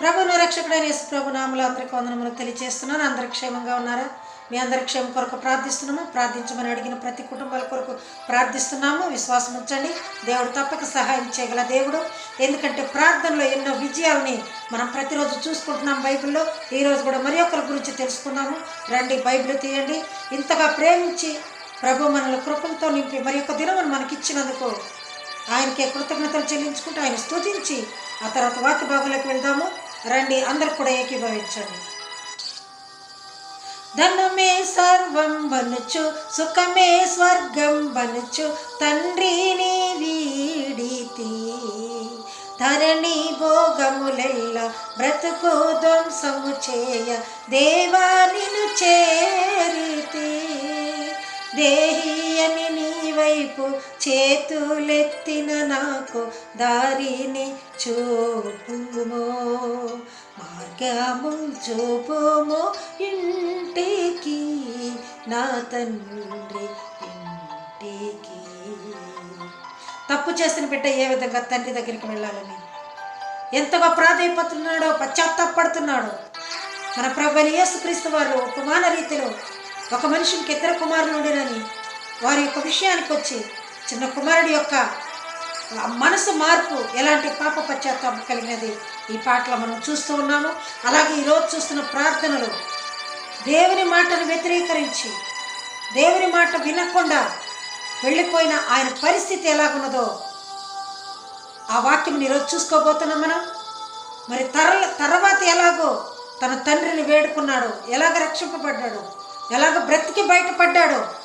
ప్రభును రక్షకుడైన యేసు ప్రభు నామలు అందరికీ వందనములు తెలియజేస్తున్నాను. అందరు క్షేమంగా ఉన్నారా? మీ అందరి క్షేమం కొరకు ప్రార్థిస్తున్నాము. ప్రార్థించమని అడిగిన ప్రతి కుటుంబాల కొరకు ప్రార్థిస్తున్నాము. విశ్వాసం ఉంచండి. దేవుడు తప్పక సహాయం చేయగల దేవుడు. ఎందుకంటే ప్రార్థనలో ఎన్నో విజయాలని మనం ప్రతిరోజు చూసుకుంటున్నాం బైబిల్లో. ఈరోజు కూడా మరి ఒకరి గురించి తెలుసుకుందాము రండి బైబిల్ తీయండి. ఇంతగా ప్రేమించి ప్రభు మనల్ని కృపలతో నింపి మరి యొక్క మనకి మనకిచ్చినందుకు ఆయనకే కృతజ్ఞతలు చెల్లించుకుంటూ ఆయన స్తుతించి ఆ తర్వాత వాక్య భాగంలోకి వెళ్దాము. రండి అందరు కూడా ఏకీభవించండి. ధనమే సర్వం బనుచు సుఖమే స్వర్గం బనుచు తండ్రిని వీడితి. ధరణి భోగములెల్ల బ్రతుకు ధ్వంసము చేయ దేవానిను చేరితి. దేహియని నీ వైపు చేతులెత్తిన నాకు దారిని చూపుమో. మార్గము చూపుమో ఇంటికి నా తండ్రి ఇంటికి. తప్పు చేసిన బిడ్డ ఏ విధంగా తండ్రి దగ్గరికి వెళ్ళాలని? ఎంతగా ప్రాధాన్యపడుతున్నాడో పశ్చాత్తాపడుతున్నాడో మన ప్రభుని యేసుక్రీస్తు వారు ఉపమాన రీతిలో ఒక మనిషికి ఇద్దరు కుమారులు ఉండేనని వారి యొక్క విషయానికి వచ్చి చిన్న కుమారుడి యొక్క మనసు మార్పు ఎలాంటి పాప పశ్చాత్తాపం కలిగినది ఈ పాటలో మనం చూస్తూ ఉన్నాము. అలాగే ఈరోజు చూస్తున్న ప్రార్థనలు దేవుని మాటను వ్యతిరేకరించి దేవుని మాట వినకుండా వెళ్ళిపోయిన ఆయన పరిస్థితి ఎలాగున్నదో ఆ వాక్యం ఈరోజు చూసుకోబోతున్నాం మనం. మరి తర తర్వాత ఎలాగో తన తండ్రిని వేడుకున్నాడు ఎలాగ రక్షింపబడ్డాడు ఎలాగ బ్రతికి బయటపడ్డాడు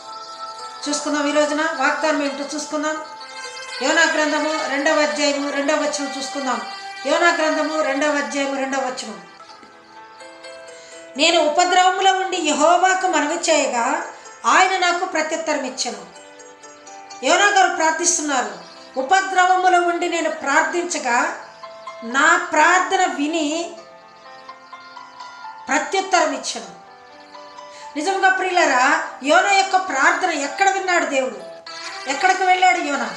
చూసుకుందాం ఈ రోజున వాగ్దానం ఏమిటో చూసుకుందాం. యోనా గ్రంథము రెండవ అధ్యాయము రెండవ వచనం చూసుకుందాం. యోనా గ్రంథము రెండవ అధ్యాయము రెండవ వచనం. నేను ఉపద్రవములో ఉండి యహోవాకు మనవి చేయగా ఆయన నాకు ప్రత్యుత్తరం ఇచ్చాను. యోనా గారు ప్రార్థిస్తున్నారు. ఉపద్రవములో ఉండి నేను ప్రార్థించగా నా ప్రార్థన విని ప్రత్యుత్తరం ఇచ్చాను. నిజంగా ప్రియులరా యోన యొక్క ప్రార్థన ఎక్కడ విన్నాడు దేవుడు? ఎక్కడికి వెళ్ళాడు యోన?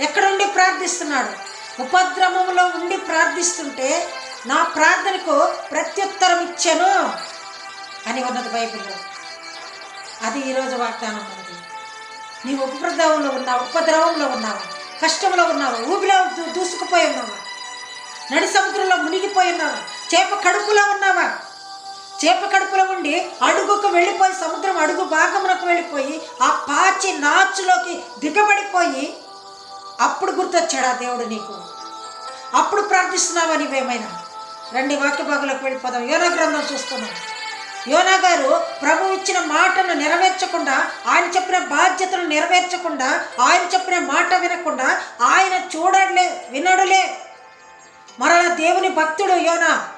ఎక్కడుండి ప్రార్థిస్తున్నాడు? ఉపద్రవంలో ఉండి ప్రార్థిస్తుంటే నా ప్రార్థనకు ప్రత్యుత్తరం ఇచ్చాను అని ఉన్నది బైబిల్లో. అది ఈరోజు వాగ్దానం ఉన్నది. నీవు ఉపద్రవంలో ఉన్నావు ఉపద్రవంలో ఉన్నావు కష్టంలో ఉన్నావు ఊబిలో దూసుకుపోయి ఉన్నావా నడి సముద్రంలో మునిగిపోయి ఉన్నావా చేప కడుపులో ఉన్నావా? చేప కడుపులో ఉండి అడుగుకు వెళ్ళిపోయి సముద్రం అడుగు భాగమునకు వెళ్ళిపోయి ఆ పాచి నాచులోకి దిగబడిపోయి అప్పుడు గుర్తొచ్చాడా దేవుడు నీకు. అప్పుడు ప్రార్థిస్తున్నావా నీవేమైనా? రండి వాక్య భాగంలోకి వెళ్ళిపోదాం. యోనా గ్రంథం చూస్తున్నాం. యోనా గారు ప్రభు ఇచ్చిన మాటను నెరవేర్చకుండా ఆయన చెప్పిన బాధ్యతను నెరవేర్చకుండా ఆయన చెప్పిన మాట వినకుండా ఆయన చూడలే వినడులే. మరలా దేవుని భక్తుడు యోనా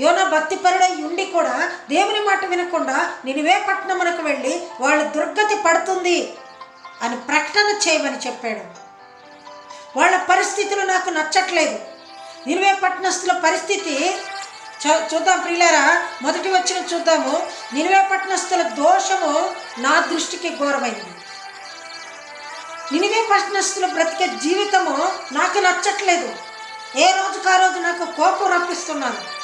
యోనా భక్తిపరుడై ఉండి కూడా దేవుని మాట వినకుండా నినివే పట్టణమునకు వెళ్ళి వాళ్ళ దుర్గతి పడుతుంది అని ప్రకటన చేయమని చెప్పాడు. వాళ్ళ పరిస్థితులు నాకు నచ్చట్లేదు. నినివే పట్టణస్థుల పరిస్థితి చూ- చూద్దాం ప్రియులారా మొదటి వచ్చిన చూద్దాము. నినివే పట్టణస్థుల దోషము నా దృష్టికి ఘోరమైంది. నినివే పట్టణస్థుల బ్రతికే జీవితము నాకు నచ్చట్లేదు. ఏ రోజుకు ఆ రోజు నాకు కోపం రప్పిస్తున్నాను.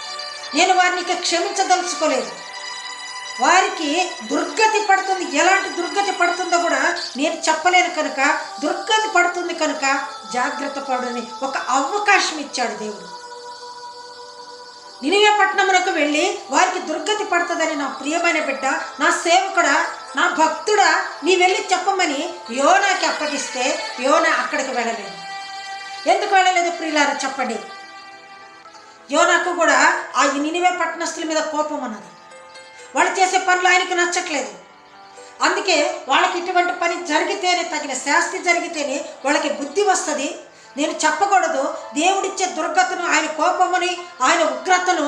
నేను వారిని ఇక క్షమించదలుచుకోలేదు. వారికి దుర్గతి పడుతుంది. ఎలాంటి దుర్గతి పడుతుందో కూడా నేను చెప్పలేను కనుక దుర్గతి పడుతుంది కనుక జాగ్రత్త పడని ఒక అవకాశం ఇచ్చాడు దేవుడు. నినివే పట్టణమునకు వెళ్ళి వారికి దుర్గతి పడుతుందని నా ప్రియమైన బిడ్డ నా సేవకుడా నా భక్తుడా నీ వెళ్ళి చెప్పమని యోనాకి అప్పగిస్తే యోనా అక్కడికి వెళ్ళలేదు. ఎందుకు వెళ్ళలేదు ప్రియులారా చెప్పండి? యోనకు కూడా ఆ నినివే పట్టణస్తుల మీద కోపం అన్నది. వాళ్ళు చేసే పనులు ఆయనకి నచ్చట్లేదు. అందుకే వాళ్ళకి ఇటువంటి పని జరిగితేనే తగిన శాస్తి జరిగితేనే వాళ్ళకి బుద్ధి వస్తుంది. నేను చెప్పకూడదు. దేవుడిచ్చే దుర్గతను ఆయన కోపముని ఆయన ఉగ్రతను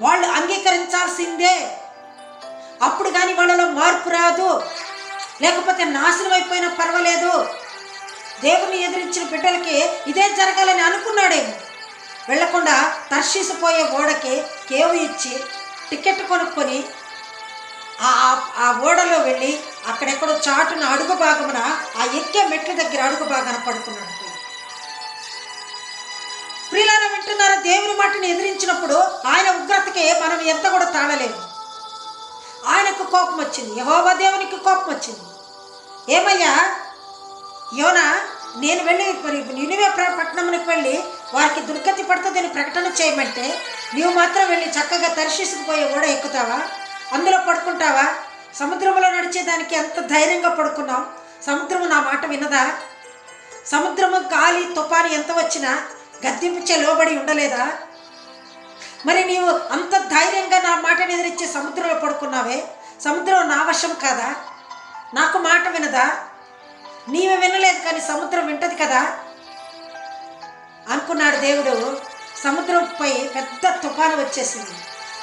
వాళ్ళు అంగీకరించాల్సిందే. అప్పుడు కానీ వాళ్ళలో మార్పు రాదు. లేకపోతే నాశనం అయిపోయినా పర్వాలేదు. దేవుని ఎదిరించిన బిడ్డలకి ఇదే జరగాలని అనుకున్నాడేమో. వెళ్ళకుండా తర్షీసిపోయే ఓడకి కేవు ఇచ్చి టికెట్ కొనుక్కొని ఆ ఆ- ఓడలో వెళ్ళి అక్కడెక్కడో చాటున అడుగు భాగమున ఆ ఎక్కే మెట్ల దగ్గర అడుగు భాగాన పడుకున్నాడు ప్రియులారా వింటున్నారా? దేవుని మాటని ఉగ్రతకే మనం ఎంత కూడా తాళలేము. ఆయనకు కోపం వచ్చింది. యహోబా దేవునికి కోపం వచ్చింది. ఏమయ్యా? యోనా నేను వెళ్ళి మరి నినివే ప్ర- పట్టణమునికి వెళ్ళి వారికి దుర్గతి పడుతుందని ప్రకటన చేయమంటే నీవు మాత్రం వెళ్ళి చక్కగా దర్శిసుకుపోయే ఓడ ఎక్కుతావా? అందులో పడుకుంటావా? సముద్రంలో నడిచేదానికి ఎంత ధైర్యంగా పడుకున్నావు సముద్రము నా మాట వినదా సముద్రము గాలి తుఫాను ఎంత వచ్చినా గద్దెంపుచే లోబడి ఉండలేదా? మరి నీవు అంత ధైర్యంగా నా మాటను ఎదిరించే సముద్రంలో పడుకున్నావే? సముద్రం నా వశం కాదా? నాకు మాట వినదా? నీవే వినలేదు కానీ సముద్రం వింటది కదా? అనుకున్నాడు దేవుడు. సముద్రంపై పెద్ద తుఫాను వచ్చేసింది.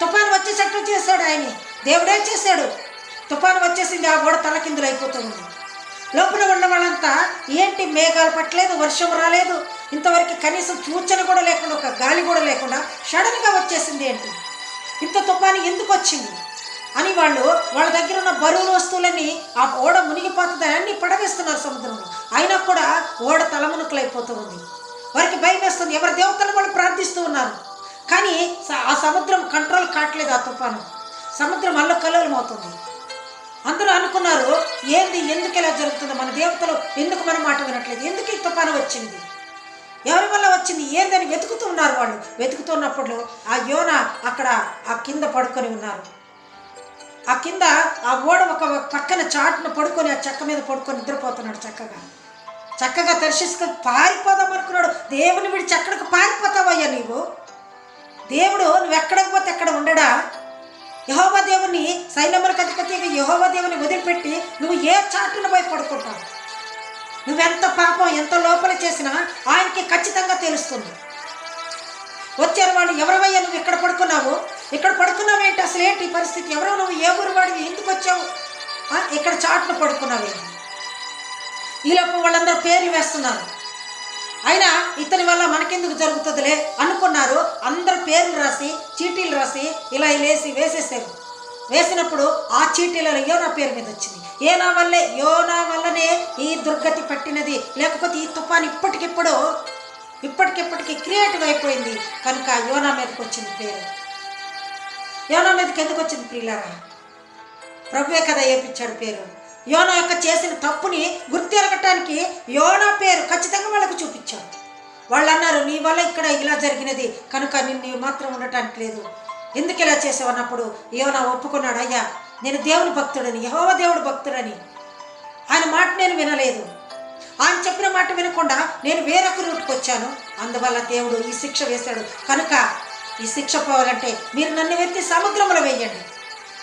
తుఫాను వచ్చేసట్టు చేశాడు ఆయన. దేవుడే చేశాడు. తుఫాను వచ్చేసింది ఆ గోడ తలకిందులు అయిపోతుంది. లోపల ఉన్న వాళ్ళంతా ఏంటి మేఘాలు పట్టలేదు వర్షం రాలేదు? ఇంతవరకు కనీసం సూచన కూడా లేకుండా ఒక గాలి కూడా లేకుండా సడన్గా వచ్చేసింది ఏంటి? ఇంత తుఫాను ఎందుకు వచ్చింది? అని వాళ్ళు వాళ్ళ దగ్గర ఉన్న బరువుల వస్తువులన్నీ ఆ ఓడ మునిగిపోతుందని అన్ని పడవేస్తున్నారు సముద్రంలో. అయినా కూడా ఓడ తలమునుకలైపోతూ ఉంది. వారికి భయం వేస్తుంది. ఎవరి దేవతలు వాళ్ళు ప్రార్థిస్తూ ఉన్నారు. కానీ ఆ సముద్రం కంట్రోల్ కావట్లేదు ఆ తుఫాను. సముద్రం అల్ల కలవలమవుతుంది అందరూ అనుకున్నారు ఏంది ఎందుకు ఇలా జరుగుతుందో? మన దేవతలు ఎందుకు మన మాట వినట్లేదు? ఎందుకు ఈ తుఫాను వచ్చింది? ఎవరి వల్ల వచ్చింది? ఏందని వెతుకుతున్నారు వాళ్ళు. వెతుకుతున్నప్పుడు ఆ యోన అక్కడ ఆ కింద పడుకొని ఉన్నారు. ఆ కింద ఆ ఓడ ఒక పక్కన చాటున పడుకొని ఆ చెక్క మీద పడుకొని నిద్రపోతున్నాడు చక్కగా. చక్కగా దర్శించుకొని పారిపోదాం అనుకున్నాడు. దేవుని విడిచి ఎక్కడికి పారిపోతావయ్యా నీవు? దేవుడు నువ్వు ఎక్కడికి పోతే ఎక్కడ ఉండడా? యహోవ దేవుని సైన్యముల అధిపతి యహోవ దేవుని వదిలిపెట్టి నువ్వు ఏ చాటున పోయి పడుకుంటావు? నువ్వెంత పాపం ఎంత లోపల చేసినా ఆయనకి ఖచ్చితంగా తెలుస్తుంది. వచ్చారు వాళ్ళు ఎవరవయ్యా నువ్వు ఇక్కడ పడుకున్నావు? ఇక్కడ పడుకున్నావు ఏంటి అసలు ఏంటి ఈ పరిస్థితి? ఎవరో నువ్వు? ఏ ఊరు వాడివి ఎందుకు వచ్చావు? ఇక్కడ చాటున పడుకున్నావేంటి? ఈలోపు వాళ్ళందరూ పేర్లు వేస్తున్నారు. అయినా ఇతని వల్ల మనకెందుకు జరుగుతుందిలే? అనుకున్నారు. అందరు పేర్లు రాసి చీటీలు రాసి ఇలా లేసి వేసేసారు వేసినప్పుడు ఆ చీటీలలో యోనా పేరు మీద వచ్చింది? ఏనా వల్లే? యోనా వల్లనే ఈ దుర్గతి పట్టినది. లేకపోతే ఈ తుఫాన్ ఇప్పటికిప్పుడు ఇప్పటికిప్పటికి క్రియేటివ్ అయిపోయింది. కనుక యోనా మీదకి వచ్చింది పేరు. యోనా మీదకి ఎందుకు వచ్చింది ప్రియులారా? ప్రభువే కదా ఏపించాడు పేరు. యోనా యొక్క చేసిన తప్పుని గుర్తెరగటానికి యోనా పేరు ఖచ్చితంగా వాళ్ళకు చూపించాడు. వాళ్ళు అన్నారు నీ వల్ల ఇక్కడ ఇలా జరిగినది కనుక నిన్ను మాత్రం ఉండటానికి లేదు. ఎందుకు ఇలా చేసావు అన్నప్పుడు యోనా ఒప్పుకున్నాడు అయ్యా నేను దేవుని భక్తుడని యహోవ దేవుడు భక్తుడని. ఆయన మాట నేను వినలేదు. ఆయన చెప్పిన మాట వినకుండా నేను వేరొక రూట్కి వచ్చాను అందువల్ల దేవుడు ఈ శిక్ష వేశాడు. కనుక ఈ శిక్ష పోవాలంటే మీరు నన్ను వెత్తి సముద్రంలో వేయండి.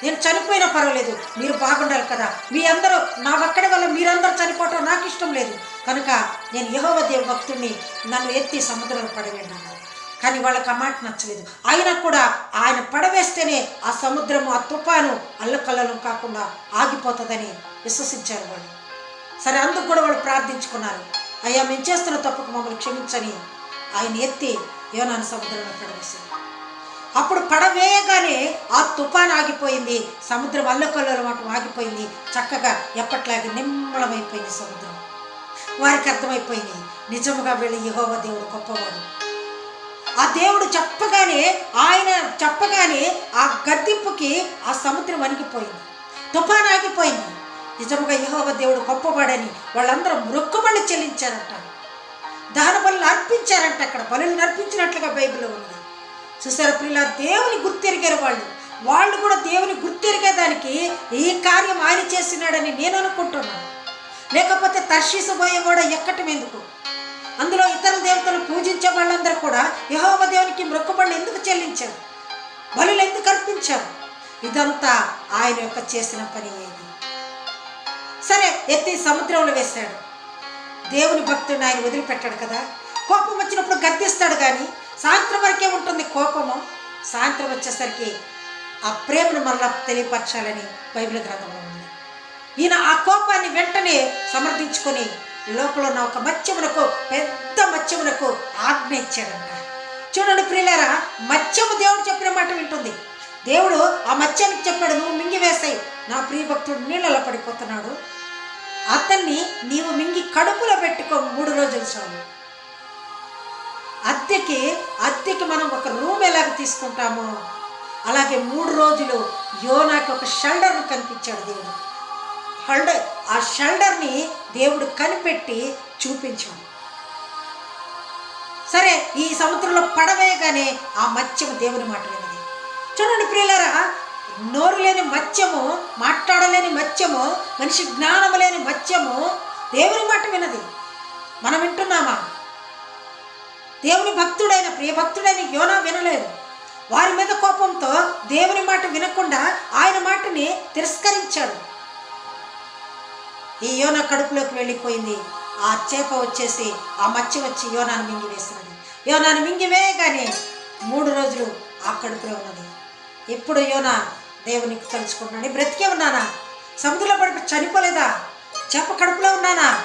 నేను చనిపోయినా పర్వాలేదు మీరు బాగుండాలి కదా. మీ అందరూ నా ఒక్కడి వల్ల మీరందరూ చనిపోవటం నాకు ఇష్టం లేదు. కనుక నేను యహోవ దేవ భక్తుడిని నన్ను ఎత్తి సముద్రంలో పడవేయండి అన్నారు కానీ వాళ్ళకి ఆ మాట నచ్చలేదు. అయినా కూడా ఆయన పడవేస్తేనే ఆ సముద్రము ఆ తుఫాను అల్లకల్లం కాకుండా ఆగిపోతుందని విశ్వసించారు వాళ్ళు. సరే అందుకు కూడా వాళ్ళు ప్రార్థించుకున్నారు. అయ్యా మేము చేస్తున్న తప్పుకు మమ్మల్ని క్షమించని ఆయన ఎత్తి యోనాను సముద్రంలో పడవేశారు. అప్పుడు పడవేయగానే ఆ తుఫాన్ ఆగిపోయింది. సముద్రం అల్లకల్లోల మటం ఆగిపోయింది. చక్కగా ఎప్పట్లాగే నిమ్మళమైపోయింది సముద్రం. వారికి అర్థమైపోయింది. నిజముగా వెళ్ళి యహోవ దేవుడు గొప్పవాడు. ఆ దేవుడు చెప్పగానే ఆయన చెప్పగానే ఆ గద్దింపుకి ఆ సముద్రం వణికిపోయింది. తుఫాన్ ఆగిపోయింది. నిజముగా యహోవ దేవుడు గొప్పవాడని వాళ్ళందరూ మృక్కుబళ్ళు చెల్లించారంట. దహన బలు అర్పించారంట అక్కడ. బలు అర్పించినట్లుగా బైబిల్ ఉంది. చూసారా పిల్ల దేవుని గుర్తెరిగారు వాళ్ళు. వాళ్ళు కూడా దేవుని గుర్తెరిగేదానికి ఈ కార్యం ఆయన చేసినాడని నేను అనుకుంటున్నాను. లేకపోతే తర్షీసు పోయే కూడా ఎక్కటం ఎందుకు? అందులో ఇతర దేవతలు పూజించే వాళ్ళందరూ కూడా యహోవ దేవునికి మొక్కుబళ్ళు ఎందుకు చెల్లించారు? బలులు ఎందుకు అర్పించారు? ఇదంతా ఆయన యొక్క చేసిన పని ఏది? సరే ఎత్తి సముద్రంలో వేశాడు. దేవుని భక్తుడిని ఆయన వదిలిపెట్టాడు కదా? కోపం వచ్చినప్పుడు గర్దిస్తాడు కానీ సాయంత్రం వరకే ఉంటుంది కోపము. సాయంత్రం వచ్చేసరికి ఆ ప్రేమను మరలా తెలియపరచాలని బైబిల్ గ్రంథంలో ఉంది. ఈయన ఆ కోపాన్ని వెంటనే సమర్థించుకొని లోపల ఉన్న ఒక మత్స్యమునకు పెద్ద మత్స్యమునకు ఆజ్ఞ ఇచ్చాడంట. చూడండి ప్రియులారా మత్స్యము దేవుడు చెప్పిన మాట వింటుంది. దేవుడు ఆ మత్స్యానికి చెప్పాడు నువ్వు మింగి వేసాయి. నా ప్రియభక్తుడు నీళ్ళలో పడిపోతున్నాడు. అతన్ని నీవు మింగి కడుపులో పెట్టుకో మూడు రోజులు చాలు. అద్దెకి అద్దెకి మనం ఒక రూమ్ ఎలాగ తీసుకుంటామో? అలాగే మూడు రోజులు యోనాకి ఒక షెల్డర్ను కనిపించాడు దేవుడు. షెల్డర్ ఆ షెల్డర్ని దేవుడు కనిపెట్టి చూపించాడు. సరే ఈ సముద్రంలో పడవేయగానే ఆ మత్స్యము దేవుని మాట విన్నది. చూడండి ప్రియులరా నోరు లేని మత్స్యము మాట్లాడలేని మత్స్యము మనిషి జ్ఞానము లేని మత్స్యము దేవుని మాట వినది మనం వింటున్నామా? దేవుని భక్తుడైన ప్రియభక్తుడైన యోనా వినలేదు. వారి మీద కోపంతో దేవుని మాట వినకుండా ఆయన మాటని తిరస్కరించాడు. ఈ యోన కడుపులోకి వెళ్ళిపోయింది. ఆ చేప వచ్చేసి ఆ మత్స్య వచ్చి యోనాను మింగివేసినది యోనాను మింగివేయగానే మూడు రోజులు ఆ కడుపులో ఉన్నది. ఇప్పుడు యోన దేవునికి తలుచుకుంటున్నాను బ్రతికే ఉన్నానా? సముద్రంలో పడి చనిపోలేదా? చేప కడుపులో ఉన్నానా?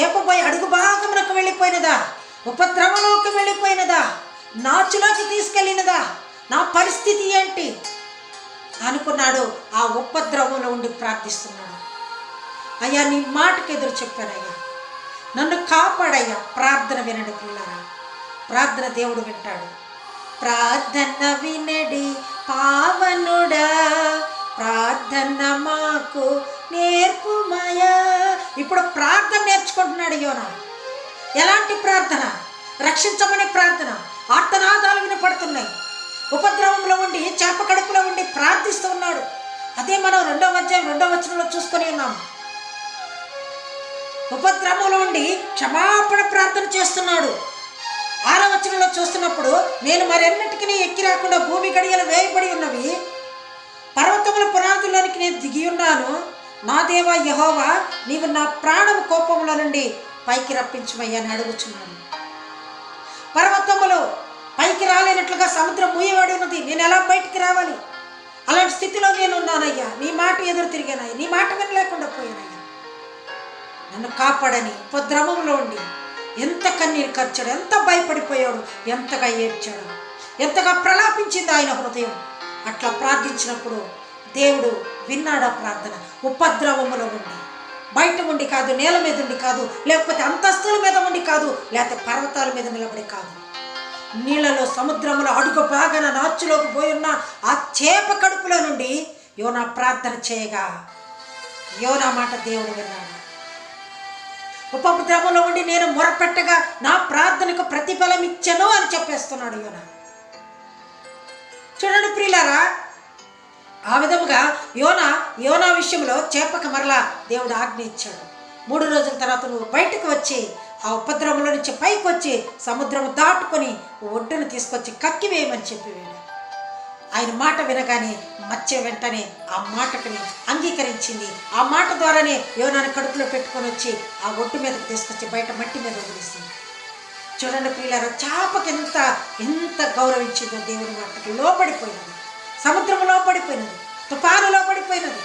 చేప పోయి అడుగు భాగమునకు వెళ్ళిపోయినదా? ఉపద్రవంలోకి వెళ్ళిపోయినదా నాచులోకి తీసుకెళ్ళినదా? నా పరిస్థితి ఏంటి? అనుకున్నాడు ఆ ఉపద్రవంలో ఉండి ప్రార్థిస్తున్నాడు. అయ్యా నీ మాటకి ఎదురు చెప్పానయ్యా. నన్ను కాపాడయ్యా ప్రార్థన వినడు పిల్లరా. ప్రార్థన దేవుడు వింటాడు. ప్రార్థన వినడి పావనుడా ప్రార్థన మాకు నేర్పుమయా ఇప్పుడు ప్రార్థన నేర్చుకుంటున్నాడు యోనా. ఎలాంటి ప్రార్థన? రక్షించమని ప్రార్థన. ఆర్తనాదాలు వినపడుతున్నాయి. ఉపద్రవంలో ఉండి చేప కడుపులో ఉండి ప్రార్థిస్తూ ఉన్నాడు. అదే మనం రెండవ అధ్యాయం రెండవ వచనంలో చూసుకొని ఉన్నాము ఉపద్రవంలో ఉండి క్షమాపణ ప్రార్థన చేస్తున్నాడు. ఆరో వచనంలో చూస్తున్నప్పుడు నేను మరెన్నిటికీ ఎక్కి రాకుండా భూమి గడియలు వేయబడి ఉన్నవి పర్వతముల పునాదులోనికి నేను దిగి ఉన్నాను. నా దేవా యహోవా నీవు నా ప్రాణం కోపంలో నుండి పైకి రప్పించమయ్యా అని అడుగుచున్నాను. పర్వతములు పైకి రాలేనట్లుగా సముద్రం మూయబడి ఉన్నది. నేను ఎలా బయటికి రావాలి? అలాంటి స్థితిలో నేను ఉన్నానయ్యా నీ మాట ఎదురు తిరిగానయ్యా. నీ మాట వినలేకుండా పోయానయ్యా. నన్ను కాపాడని ఉపద్రవంలో ఉండి ఎంత కన్నీరు ఖర్చాడు ఎంత భయపడిపోయాడు ఎంతగా ఏడ్చాడు ఎంతగా ప్రలాపించింది ఆయన హృదయం. అట్లా ప్రార్థించినప్పుడు దేవుడు విన్నాడా ప్రార్థన? ఉపద్రవములో ఉండి బయట ఉండి కాదు నేల మీద ఉండి కాదు లేకపోతే అంతస్తుల మీద ఉండి కాదు లేకపోతే పర్వతాల మీద నిలబడి కాదు. నీళ్ళలో సముద్రంలో అడుగు బాగాన నాచులోకి పోయి ఉన్న ఆ చేప కడుపులో నుండి యోనా ప్రార్థన చేయగా యోనా మాట దేవుడు విన్నాడు. ఉపద్రవంలో ఉండి నేను మొరపెట్టగా నా ప్రార్థనకు ప్రతిఫలం ఇచ్చను అని చెప్పేస్తున్నాడు యోనా. చూడండి ప్రియులారా ఆ విధముగా యోన యోనా విషయంలో చేపక మరలా దేవుడు ఆజ్ఞ ఇచ్చాడు. మూడు రోజుల తర్వాత నువ్వు బయటకు వచ్చి ఆ ఉపద్రవంలో నుంచి పైకి వచ్చి సముద్రం దాటుకొని ఒడ్డును తీసుకొచ్చి కక్కివేయమని చెప్పి ఆయన మాట వినగానే మత్స్య వెంటనే ఆ మాటకుని అంగీకరించింది. ఆ మాట ద్వారానే యోనాన్ని కడుపులో పెట్టుకొని వచ్చి ఆ ఒడ్డు మీదకి తీసుకొచ్చి బయట మట్టి మీద వదిలేసింది. చూడండి పిల్లలు చేపకి ఎంత ఎంత గౌరవించిందో దేవుని మాటకి లోపడిపోయినది సముద్రంలో పడిపోయినది తుఫానులో పడిపోయినది.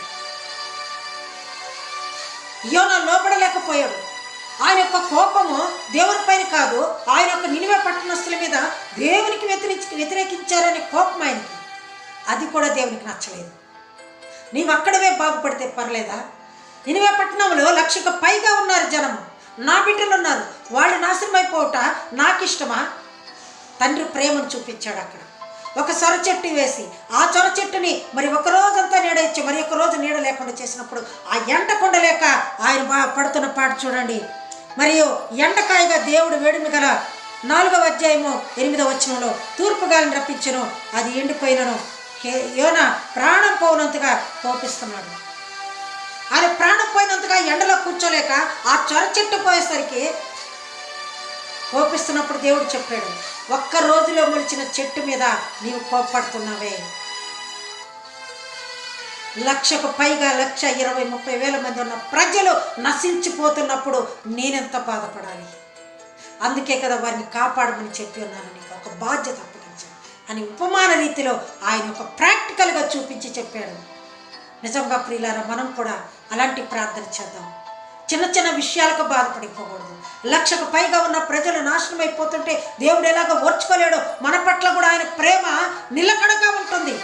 యోన లోపడలేకపోయాడు. ఆయన యొక్క కోపము దేవుని పైన కాదు ఆయన యొక్క నినివే పట్టణస్తుల మీద దేవునికి వ్యతిరేకి వ్యతిరేకించారనే కోపం ఆయనకి. అది కూడా దేవునికి నచ్చలేదు. నీవు అక్కడవే బాగుపడితే పర్లేదా? నినివే పట్టణంలో లక్షకు పైగా ఉన్నారు జనము. నా బిడ్డలు ఉన్నారు వాళ్ళు నాశనం నాకిష్టమా? నాకు ఇష్టమా తండ్రి ప్రేమను చూపించాడు అక్కడ. ఒక సొర చెట్టు వేసి ఆ చొర చెట్టుని మరి ఒక రోజంతా నీడ ఇచ్చి మరి ఒక రోజు నీడ లేకుండా చేసినప్పుడు ఆ ఎండ కొండలేక ఆయన బా పడుతున్న పాట చూడండి. మరియు ఎండకాయగా దేవుడు వేడిమి గల నాలుగవ అధ్యాయము ఎనిమిదవ వచనంలో తూర్పు గాలిని రప్పించను అది ఎండిపోయినను. యోన ప్రాణం పోనంతగా కోపిస్తున్నాడు ఆయన ప్రాణం పోయినంతగా ఎండలో కూర్చోలేక ఆ చొర చెట్టు పోయేసరికి కోపిస్తున్నప్పుడు దేవుడు చెప్పాడు ఒక్క రోజులో మొలిచిన చెట్టు మీద నీవు కోప్పడుతున్నావే లక్షకు పైగా లక్ష ఇరవై ముప్పై వేల మంది ఉన్న ప్రజలు నశించిపోతున్నప్పుడు నేనెంత బాధపడాలి? అందుకే కదా వారిని కాపాడమని చెప్పి ఉన్నాను. నీకు ఒక బాధ్యత అప్పగించాను. అని ఉపమాన రీతిలో ఆయన ఒక ప్రాక్టికల్గా చూపించి చెప్పాడు. నిజంగా ప్రియులారా మనం కూడా అలాంటి ప్రార్థన చేద్దాం. చిన్న చిన్న విషయాలకు బాధపడిపోకూడదు. లక్షకు పైగా ఉన్న ప్రజలు నాశనం అయిపోతుంటే దేవుడు ఎలాగ ఓర్చుకోలేడో మన పట్ల కూడా ఆయన ప్రేమ నిలకడగా ఉంటుంది.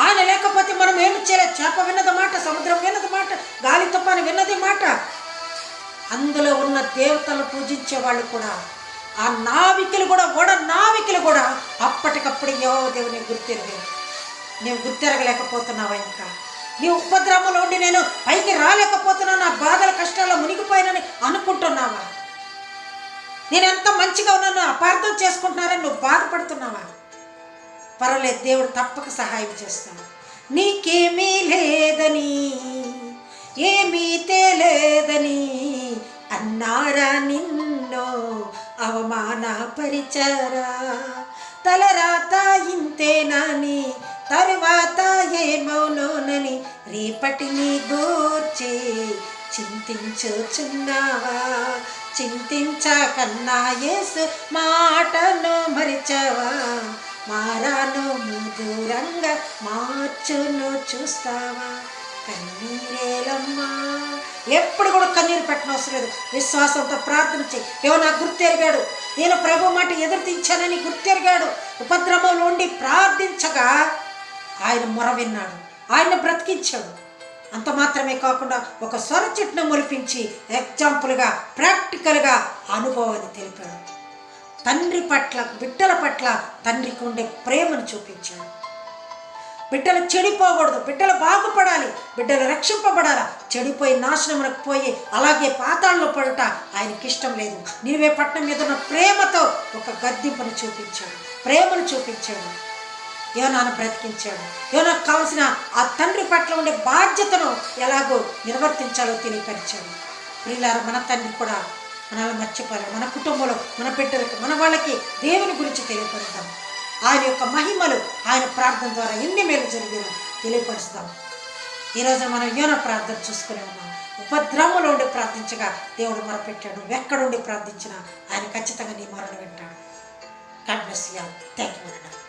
ఆయన లేకపోతే మనం ఏమి చేయలేదు చేప విన్నది మాట సముద్రం విన్నది మాట గాలి తుఫాను విన్నది మాట. అందులో ఉన్న దేవతలు పూజించే వాళ్ళు కూడా ఆ నావికులు కూడా ఓడ నావికులు కూడా అప్పటికప్పుడు యో దేవుని గుర్తెరగలేదు నీవు గుర్తెరగలేకపోతున్నావా ఇంకా? నీ ఉపద్రవంలో ఉండి నేను పైకి రాలేకపోతున్నా నా బాధల కష్టాల్లో మునిగిపోయానని అనుకుంటున్నావా? నేను ఎంత మంచిగా ఉన్నానో అపార్థం చేసుకుంటున్నారని నువ్వు బాధపడుతున్నావా? పర్వాలేదు దేవుడు తప్పక సహాయం చేస్తాను నీకేమీ లేదని ఏమీ తేలేదని అన్నారా నిన్ను అవమానపరిచారా? తలరాత ఇంతేనని తరువాత ఏమవునోనని రేపటిని గూర్చి చింతించుచున్నావా చింతించకన్నా యేసు మాటను మరిచావా? మారాను మధురంగా మార్చును చూస్తావా? కన్నీరేలమ్మా. ఎప్పుడు కూడా కన్నీరు పెట్టనవసరం లేదు. విశ్వాసంతో ప్రార్థన చేయి. ఏమో నాకు గుర్తెరిగాడు. నేను ప్రభు మాట ఎదుర్తించానని గుర్తెరిగాడు. ఉపద్రవంలో ఉండి ప్రార్థించగా ఆయన మొర విన్నాడు. ఆయన బ్రతికించాడు. అంత మాత్రమే కాకుండా ఒక స్వర చెట్టును మొలిపించి ఎగ్జాంపుల్గా ప్రాక్టికల్గా అనుభవాన్ని తెలిపాడు. తండ్రి పట్ల బిడ్డల పట్ల తండ్రికి ఉండే ప్రేమను చూపించాడు. బిడ్డలు చెడిపోకూడదు బిడ్డలు బాగుపడాలి బిడ్డలు రక్షింపబడాలి. చెడిపోయి నాశనములకు పోయి అలాగే పాతాల్లో పడుట ఆయనకి ఇష్టం లేదు. నీవే పట్టణం మీద ఉన్న ప్రేమతో ఒక గద్దింపును చూపించాడు. ప్రేమను చూపించాడు. యోనాను బ్రతికించాడు. యోనాకు కావలసిన ఆ తండ్రి పట్ల ఉండే బాధ్యతను ఎలాగో నిర్వర్తించాలో తెలియపరిచాడు. ప్రియులార మన తండ్రి కూడా మనల్ని మర్చిపోవాలి మన కుటుంబంలో మన బిడ్డలకు మన వాళ్ళకి దేవుని గురించి తెలియపరుద్దాం. ఆయన యొక్క మహిమలు ఆయన ప్రార్థన ద్వారా ఎన్ని మేలు జరిగారో తెలియపరుస్తాం. ఈరోజు మనం యోన ప్రార్థన చూసుకునే ఉన్నాం. ఉపద్రవంలో ఉండి ప్రార్థించగా దేవుడు మొరపెట్టాడు. ఎక్కడుండి ప్రార్థించినా ఆయన ఖచ్చితంగా నీ మొరను వింటాడు. God bless you thank you